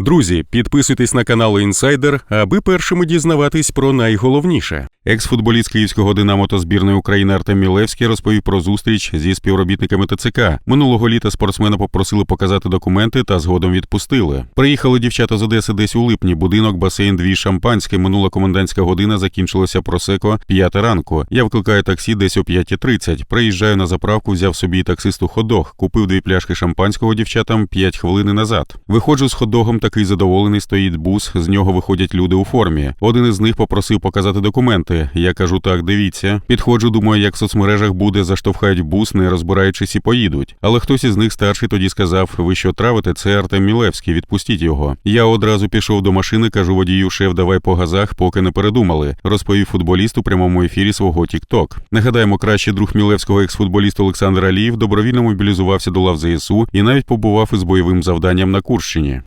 Друзі, підписуйтесь на канал Інсайдер, аби першими дізнаватись про найголовніше. Екс-футболіст київського Динамо та збірної України Артем Мілевський розповів про зустріч зі співробітниками ТЦК. Минулого літа спортсмена попросили показати документи та згодом відпустили. Приїхали дівчата з Одеси десь у липні. Будинок, басейн, дві шампанське. Минула комендантська година закінчилася просеко п'ята ранку. Я викликаю таксі десь о 5.30. Приїжджаю на заправку, взяв собі таксисту ходох, купив дві пляшки шампанського дівчатам 5 хвилин назад. Виходжу з ходогом, такий задоволений, стоїть бус. З нього виходять люди у формі. Один із них попросив показати документи. Я кажу, так, дивіться. Підходжу, думаю, як в соцмережах буде, заштовхають бус, не розбираючись і поїдуть. Але хтось із них старший тоді сказав: ви що травите? Це Артем Мілевський, відпустіть його. Я одразу пішов до машини, кажу водію, шеф, давай по газах, поки не передумали. Розповів футболіст у прямому ефірі свого TikTok. Нагадаємо, кращий друг Мілевського екс-футболіст Олександр Аліїв добровільно мобілізувався до лав ЗСУ і навіть побував із бойовим завданням на Курщині.